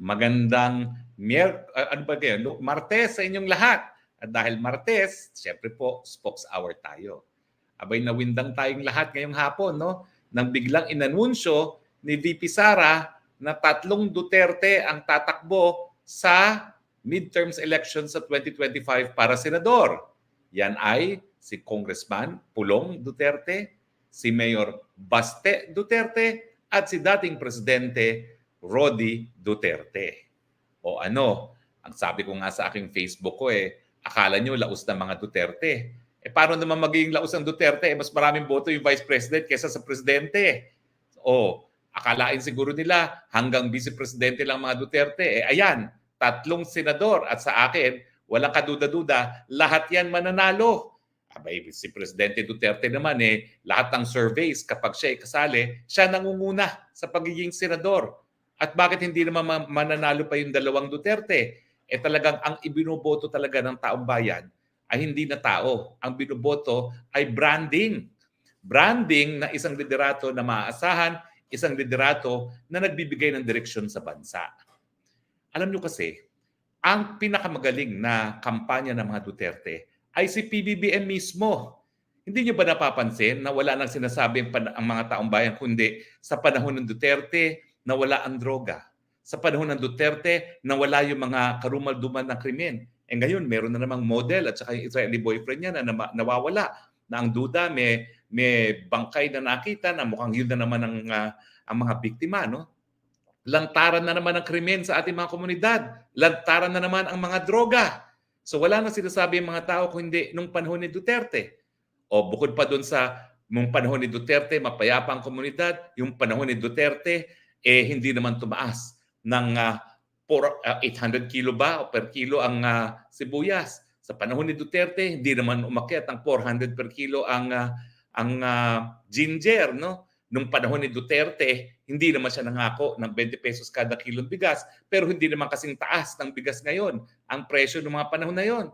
magandang Mier uh, ano ba kayo? Martes sa inyong lahat. At dahil Martes, syempre po, spokes hour tayo. Abay nawindang tayong lahat ngayong hapon, no? Nang biglang inanunsyo ni VP Sara na tatlong Duterte ang tatakbo sa midterms elections sa 2025 para senador. Yan ay si Congressman Pulong Duterte, si Mayor Baste Duterte, at si dating Presidente Rodi Duterte. O ano, ang sabi ko nga sa aking Facebook ko eh, akala nyo laos na mga Duterte. Eh paano naman magiging laos ang Duterte? Eh, mas maraming boto yung Vice President kaysa sa Presidente. O, akalain siguro nila hanggang Vice Presidente lang mga Duterte. Eh ayan, tatlong senador at sa akin, walang kaduda-duda, lahat yan mananalo. Abay, si Presidente Duterte naman eh, lahat ng surveys kapag siya ay kasali, siya nangunguna sa pagiging senador. At bakit hindi naman ma- mananalo pa yung dalawang Duterte? Eh talagang ang ibinuboto talaga ng taong bayan ay hindi na tao. Ang binuboto ay branding. Branding na isang liderato na maaasahan, isang liderato na nagbibigay ng direksyon sa bansa. Alam nyo kasi, ang pinakamagaling na kampanya ng mga Duterte ay si PBBM mismo. Hindi nyo ba napapansin na wala nang sinasabi ang, ang mga taong bayan kundi sa panahon ng Duterte, nawala ang droga. Sa panahon ng Duterte, nawala yung mga karumalduman ng krimen. Eh ngayon, meron na namang model at saka yung Israeli boyfriend niya na nawawala. Na ang duda, may, may bangkay na nakita na mukhang yun na naman ang, ah, ang mga biktima. No? Lantaran na naman ang krimen sa ating mga komunidad. Lantaran na naman ang mga droga. So wala na sinasabi ang mga tao kung hindi nung panahon ni Duterte. O bukod pa doon sa nung panahon ni Duterte, mapayapa ang komunidad. Yung panahon ni Duterte, eh hindi naman tumaas ng ah, por- ah, 800 kilo ba per kilo ang ah, sibuyas. Sa panahon ni Duterte, hindi naman umakyat ang 400 per kilo ang ah, ang ah, ginger, no? Nung panahon ni Duterte, hindi naman siya nangako ng 20 pesos kada kilong bigas, pero hindi naman kasing taas ng bigas ngayon ang presyo ng mga panahon na yon.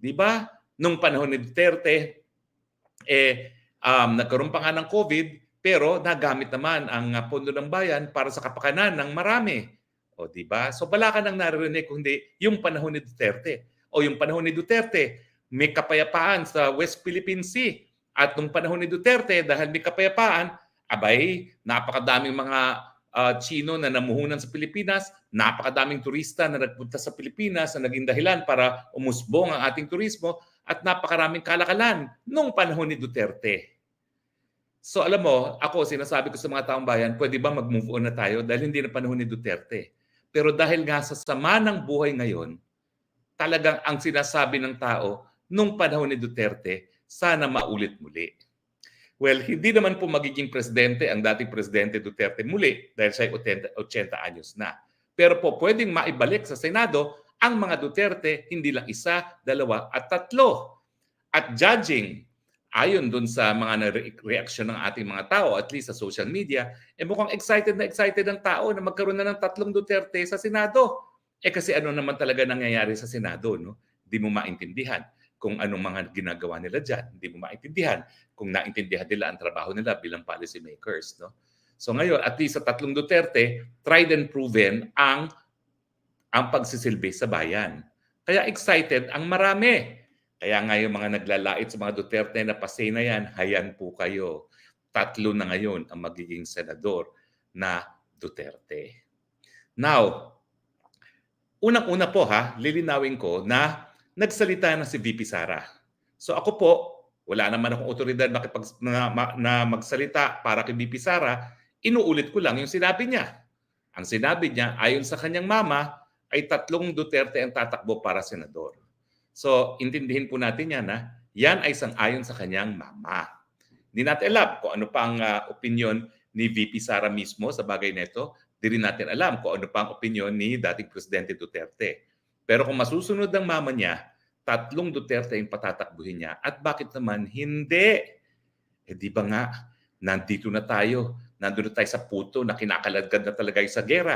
'Di ba? Nung panahon ni Duterte, eh um, nagkaroon pa nga ng COVID, pero nagamit naman ang uh, pondo ng bayan para sa kapakanan ng marami. O di ba? So wala ka nang naririnig kundi yung panahon ni Duterte. O yung panahon ni Duterte, may kapayapaan sa West Philippine Sea. At nung panahon ni Duterte, dahil may kapayapaan, abay, napakadaming mga uh, Chino na namuhunan sa Pilipinas, napakadaming turista na nagpunta sa Pilipinas na naging dahilan para umusbong ang ating turismo at napakaraming kalakalan nung panahon ni Duterte. So alam mo, ako sinasabi ko sa mga taong bayan, pwede ba mag-move on na tayo dahil hindi na panahon ni Duterte. Pero dahil nga sa sama ng buhay ngayon, talagang ang sinasabi ng tao nung panahon ni Duterte, sana maulit muli. Well, hindi naman po magiging presidente ang dating presidente Duterte muli dahil siya ay 80, 80 anyos na. Pero po pwedeng maibalik sa Senado ang mga Duterte, hindi lang isa, dalawa at tatlo. At judging, ayon dun sa mga reaction ng ating mga tao, at least sa social media, eh mukhang excited na excited ang tao na magkaroon na ng tatlong Duterte sa Senado. Eh kasi ano naman talaga nangyayari sa Senado, no? Hindi mo maintindihan kung anong mga ginagawa nila dyan. Hindi mo maintindihan kung naintindihan nila ang trabaho nila bilang policy makers. No? So ngayon, at least sa tatlong Duterte, tried and proven ang ang pagsisilbi sa bayan. Kaya excited ang marami. Kaya nga yung mga naglalait sa mga Duterte na pasay na yan, hayan po kayo. Tatlo na ngayon ang magiging senador na Duterte. Now, unang-una po ha, lilinawin ko na nagsalita na si VP Sara. So ako po, wala naman akong otoridad makipag, na, na magsalita para kay VP Sara, inuulit ko lang yung sinabi niya. Ang sinabi niya, ayon sa kanyang mama, ay tatlong Duterte ang tatakbo para senador. So, intindihin po natin yan na yan ay sang-ayon sa kanyang mama. Hindi natin alam kung ano pa ang uh, opinion ni VP Sara mismo sa bagay nito. Hindi rin natin alam kung ano pa ang opinion ni dating Presidente Duterte. Pero kung masusunod ng mama niya, tatlong Duterte yung patatakbuhin niya. At bakit naman hindi? Eh di ba nga, nandito na tayo. Nandito na tayo sa puto na kinakaladkad na talaga sa gera.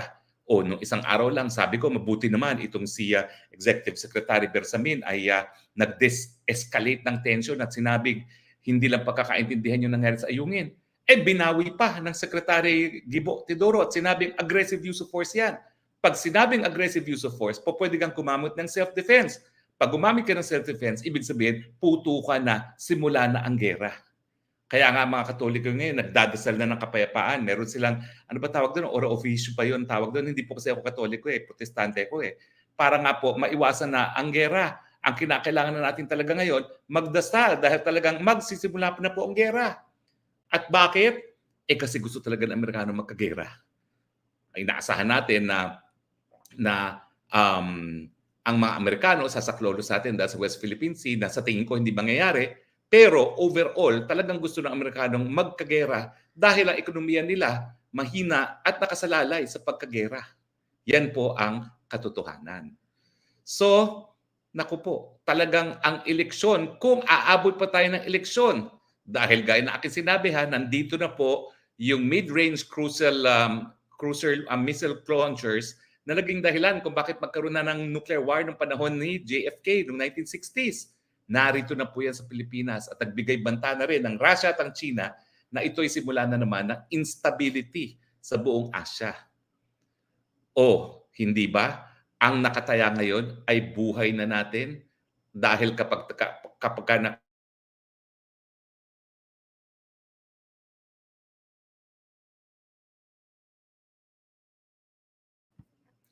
O nung isang araw lang, sabi ko, mabuti naman itong si uh, Executive Secretary Bersamin ay uh, nag-escalate ng tension at sinabing hindi lang pagkakaintindihan yung nangyari sa ayungin. Eh binawi pa ng Secretary Gibo Tidoro at sinabing aggressive use of force yan. Pag sinabing aggressive use of force, po pwede kang kumamot ng self-defense. Pag gumamit ka ng self-defense, ibig sabihin, puto ka na, simula na ang gera. Kaya nga mga Katoliko ngayon, nagdadasal na ng kapayapaan. Meron silang, ano ba tawag doon? Ora officio pa yun tawag doon. Hindi po kasi ako Katoliko eh, protestante ko eh. Para nga po, maiwasan na ang gera. Ang kinakailangan na natin talaga ngayon, magdasal dahil talagang magsisimula pa na po ang gera. At bakit? Eh kasi gusto talaga ng Amerikano magkagera. Ay naasahan natin na na um, ang mga Amerikano sasaklolo sa atin dahil sa West Philippine Sea na sa tingin ko hindi mangyayari. Pero overall, talagang gusto ng Amerikanong magkagera dahil ang ekonomiya nila mahina at nakasalalay sa pagkagera. Yan po ang katotohanan. So, naku po, talagang ang eleksyon, kung aabot pa tayo ng eleksyon, dahil gaya na aking sinabi ha, nandito na po yung mid-range crucial um, cruiser um, missile launchers na naging dahilan kung bakit magkaroon na ng nuclear war noong panahon ni JFK noong 1960s. Narito na po yan sa Pilipinas at nagbigay banta na rin ng Russia at ang China na ito'y simula na naman ng instability sa buong Asia. O, hindi ba? Ang nakataya ngayon ay buhay na natin dahil kapag, kapag ka na,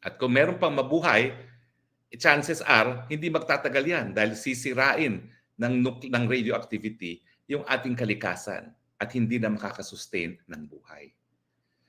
At kung meron pang mabuhay, chances are hindi magtatagal yan dahil sisirain ng, ng radioactivity yung ating kalikasan at hindi na makakasustain ng buhay.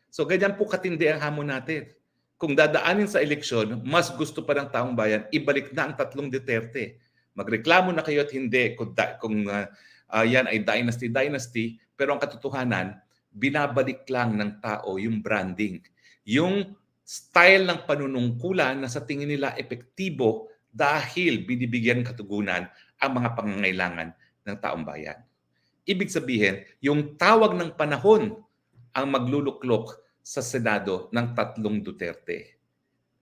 So ganyan po katindi ang hamon natin. Kung dadaanin sa eleksyon, mas gusto pa ng taong bayan, ibalik na ang tatlong Duterte. Magreklamo na kayo at hindi kung, da- kung uh, uh, yan ay dynasty-dynasty, pero ang katotohanan, binabalik lang ng tao yung branding. Yung style ng panunungkulan na sa tingin nila epektibo dahil binibigyan katugunan ang mga pangangailangan ng taong bayan. Ibig sabihin, yung tawag ng panahon ang magluluklok sa Senado ng tatlong Duterte.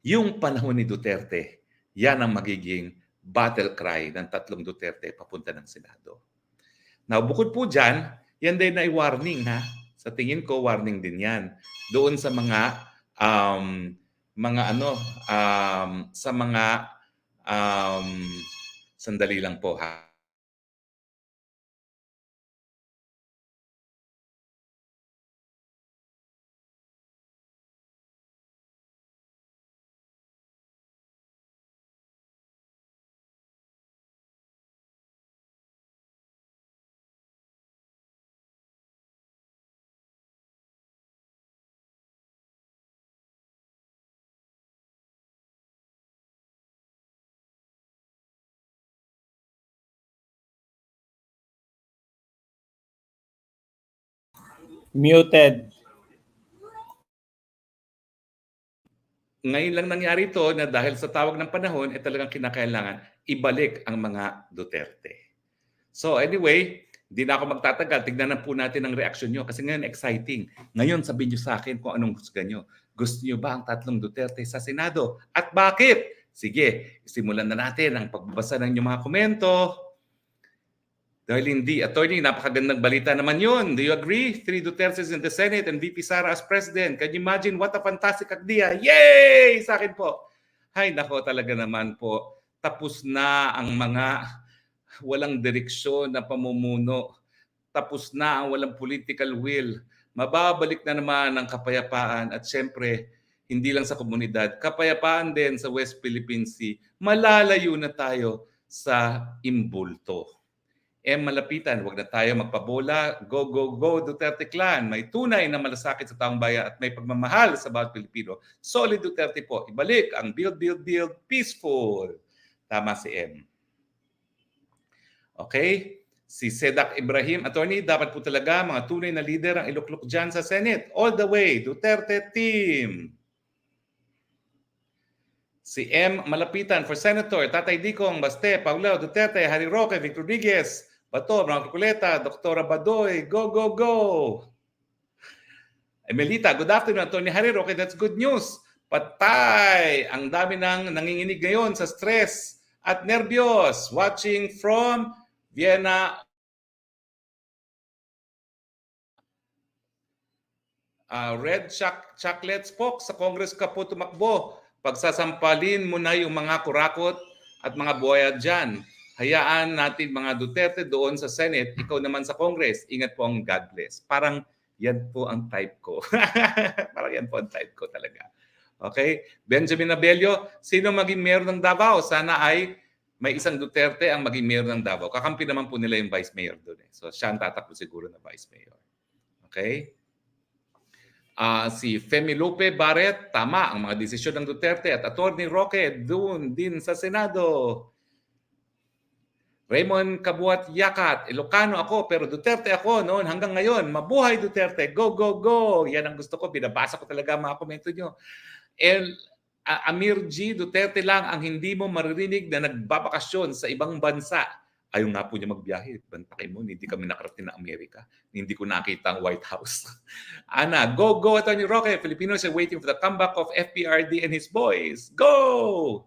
Yung panahon ni Duterte, yan ang magiging battle cry ng tatlong Duterte papunta ng Senado. Now, bukod po dyan, yan din ay warning ha. Sa tingin ko, warning din yan. Doon sa mga um, mga ano, um, sa mga um, sandali lang po ha. Muted. Ngayon lang nangyari ito na dahil sa tawag ng panahon, eh talagang kinakailangan ibalik ang mga Duterte. So anyway, hindi na ako magtatagal. Tignan na po natin ang reaksyon nyo kasi ngayon exciting. Ngayon sabihin nyo sa akin kung anong gusto nyo. Gusto nyo ba ang tatlong Duterte sa Senado? At bakit? Sige, simulan na natin ang pagbabasa ng inyong mga komento. Dahil hindi, attorney, napakagandang balita naman yun. Do you agree? Three Dutertes in the Senate and VP Sara as President. Can you imagine what a fantastic idea? Yay! Sa akin po. Hay, nako talaga naman po. Tapos na ang mga walang direksyon na pamumuno. Tapos na ang walang political will. Mababalik na naman ang kapayapaan at syempre, hindi lang sa komunidad, kapayapaan din sa West Philippine Sea. Malalayo na tayo sa imbulto. M. Malapitan, wag na tayo magpabola. Go, go, go, Duterte Clan. May tunay na malasakit sa taong bayan at may pagmamahal sa bawat Pilipino. Solid Duterte po. Ibalik ang build, build, build, peaceful. Tama si M. Okay? Si Sedak Ibrahim, attorney, dapat po talaga mga tunay na leader ang iluklok dyan sa Senate. All the way, Duterte team. Si M. Malapitan for Senator, Tatay Dikong, Baste, Paulao, Duterte, Harry Roque, Victor Rodriguez, Bato, Blanco Culeta, Dr. Badoy, go, go, go! Emelita, good afternoon, Attorney Harry Roque, that's good news. Patay! Ang dami nang nanginginig ngayon sa stress at nervyos. Watching from Vienna, uh, Red Choc- Chocolate Spock sa Congress ka po tumakbo. pagsasampalin mo na yung mga kurakot at mga buhaya dyan. Hayaan natin mga Duterte doon sa Senate, ikaw naman sa Congress. Ingat po ang God bless. Parang yan po ang type ko. Parang yan po ang type ko talaga. Okay? Benjamin Abelio, sino maging mayor ng Davao? Sana ay may isang Duterte ang maging mayor ng Davao. Kakampi naman po nila yung vice mayor doon. Eh. So siya ang tatakbo siguro na vice mayor. Okay? Ah, si Femi Lope Barret, tama ang mga desisyon ng Duterte at Attorney Roque doon din sa Senado. Raymond Kabuat Yakat, Ilocano ako pero Duterte ako noon hanggang ngayon. Mabuhay Duterte, go, go, go. Yan ang gusto ko, binabasa ko talaga mga komento nyo. El, A- Amir G. Duterte lang ang hindi mo maririnig na nagbabakasyon sa ibang bansa. Ayaw nga po niya magbiyahe. Bantakay mo, hindi kami nakarating na Amerika. Hindi ko nakita ang White House. Ana, go, go, Attorney Roque. Filipinos are waiting for the comeback of FPRD and his boys. Go!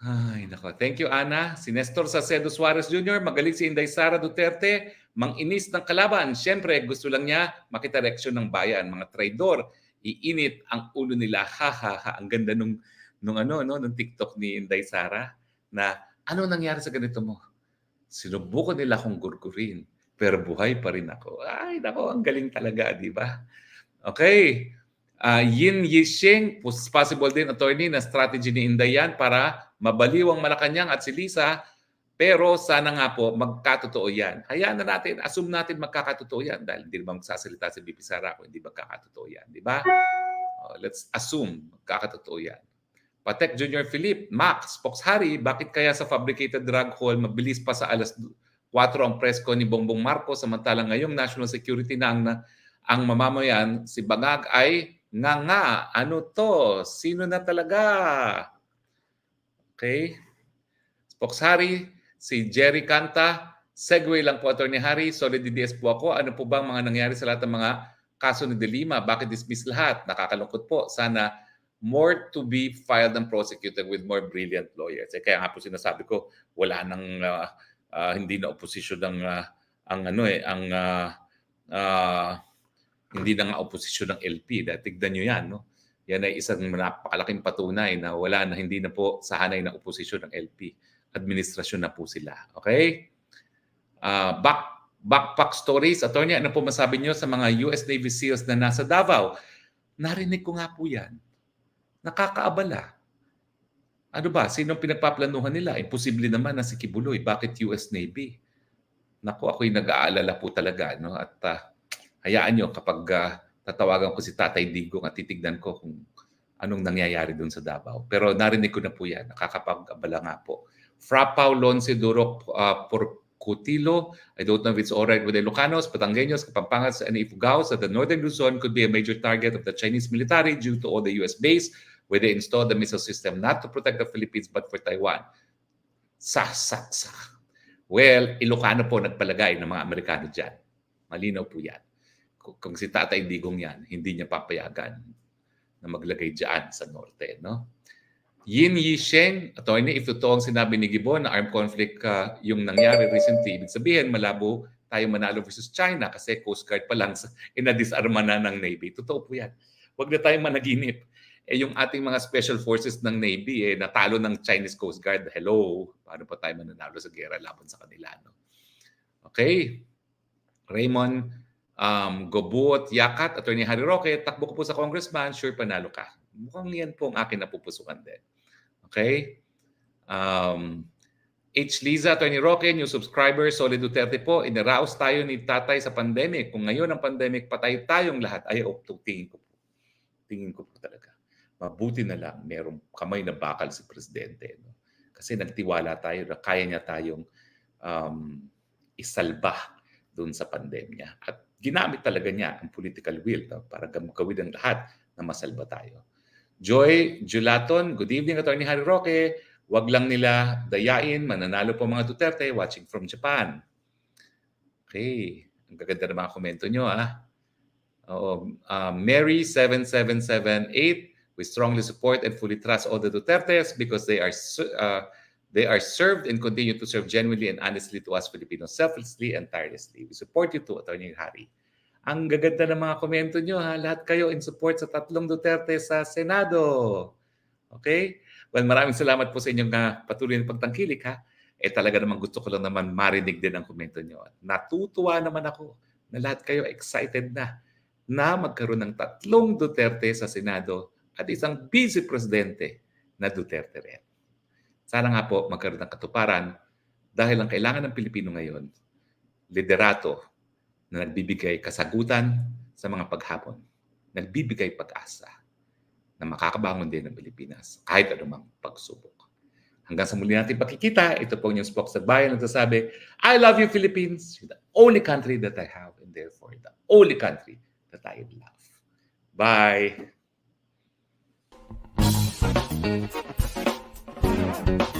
Ay, nako. Thank you, Ana. Si Nestor Sacedo Suarez Jr., magaling si Inday Sara Duterte, mang-inis ng kalaban. Siyempre, gusto lang niya makita reaksyon ng bayan. Mga traidor, iinit ang ulo nila. Ha, ha, ha. Ang ganda nung, nung, ano, no, nung TikTok ni Inday Sara na ano nangyari sa ganito mo? Sinubukan nila akong gurgurin, pero buhay pa rin ako. Ay, nako, ang galing talaga, di ba? Okay. Uh, Yin Yisheng, pos- possible din attorney na strategy ni Inday yan para mabaliw ang Malacanang at si Lisa, pero sana nga po magkatotoo yan. Hayaan na natin, assume natin magkakatotoo yan dahil hindi naman magsasalita si BP Sara kung hindi magkakatotoo yan. Di ba? Oh, let's assume magkakatotoo yan. Patek Junior Philip, Max, Fox Harry, bakit kaya sa fabricated drug hall mabilis pa sa alas 4 ang presko ni Bongbong Marcos samantalang ngayong national security na ang, ang mamamayan, si Bangag ay nga nga, ano to? Sino na talaga? Okay? Harry, si Jerry Canta, segue lang po Attorney Harry, solid DDS po ako. Ano po bang mga nangyari sa lahat ng mga kaso ni De Lima? Bakit dismiss lahat? Nakakalungkot po. Sana more to be filed and prosecuted with more brilliant lawyers. Eh, kaya nga po sinasabi ko, wala nang uh, uh, hindi na opposition ng uh, ang ano eh, ang uh, uh, hindi na nga oposisyon ng LP. Dahil tignan nyo yan, no? Yan ay isang napakalaking patunay na wala na, hindi na po sa hanay na oposisyon ng LP. Administrasyon na po sila. Okay? Uh, back, backpack stories. Attorney, ano po masabi nyo sa mga US Navy SEALs na nasa Davao? Narinig ko nga po yan. Nakakaabala. Ano ba? Sino pinagpaplanuhan nila? Imposible naman na si Kibuloy. Bakit US Navy? Naku, ako'y nag-aalala po talaga. No? At uh, hayaan nyo kapag uh, tatawagan ko si Tatay Digong at titignan ko kung anong nangyayari doon sa Davao. Pero narinig ko na po yan, nakakapag-abala nga po. Frapao Lonce Durok uh, Porcutilo, I don't know if it's alright with the Ilocanos, Patangueños, Kapampangas, and Ifugaos that the northern Luzon could be a major target of the Chinese military due to all the US base where they installed the missile system not to protect the Philippines but for Taiwan. Sasaksak. Well, Ilocano po nagpalagay ng mga Amerikano dyan. Malinaw po yan kung si Tatay Digong yan, hindi niya papayagan na maglagay dyan sa norte. No? Yin Yisheng, attorney, if totoo ang sinabi ni Gibbon na armed conflict uh, yung nangyari recently, ibig sabihin malabo tayo manalo versus China kasi Coast Guard pa lang inadisarma na ng Navy. Totoo po yan. Huwag na tayong managinip. Eh yung ating mga special forces ng Navy, eh, natalo ng Chinese Coast Guard. Hello, paano pa tayo mananalo sa gera laban sa kanila? No? Okay. Raymond, um, Gobot, Yakat, Attorney Harry Roque, takbo ko po sa congressman, sure panalo ka. Mukhang yan po ang akin napupusukan din. Okay? Um, H. Liza, Attorney Roque, new subscriber, Solid Duterte po, inaraos tayo ni tatay sa pandemic. Kung ngayon ang pandemic, patay tayong lahat. Ay, oh, tingin ko po. Tingin ko po talaga. Mabuti na lang, merong kamay na bakal si Presidente. No? Kasi nagtiwala tayo na kaya niya tayong um, isalba doon sa pandemya. At ginamit talaga niya ang political will no, para gawin ang lahat na masalba tayo. Joy Julaton, good evening Attorney Harry Roque. Wag lang nila dayain, mananalo po mga Duterte watching from Japan. Okay, ang gaganda ng mga komento nyo ah. Oo, uh, Mary 7778, we strongly support and fully trust all the Dutertes because they are uh, They are served and continue to serve genuinely and honestly to us Filipinos selflessly and tirelessly. We support you too, Attorney Harry. Ang gaganda ng mga komento nyo ha. Lahat kayo in support sa tatlong Duterte sa Senado. Okay? Well, maraming salamat po sa inyong uh, patuloy na pagtangkilik ha. Eh talaga naman gusto ko lang naman marinig din ang komento nyo. At natutuwa naman ako na lahat kayo excited na na magkaroon ng tatlong Duterte sa Senado at isang vice presidente na Duterte rin. Sana nga po magkaroon ng katuparan dahil ang kailangan ng Pilipino ngayon, liderato na nagbibigay kasagutan sa mga paghapon, nagbibigay pag-asa na makakabangon din ng Pilipinas kahit anumang pagsubok. Hanggang sa muli natin pakikita, ito po yung Spock sa Bayan nagsasabi, I love you Philippines, the only country that I have and therefore the only country that I love. Bye! Thank you.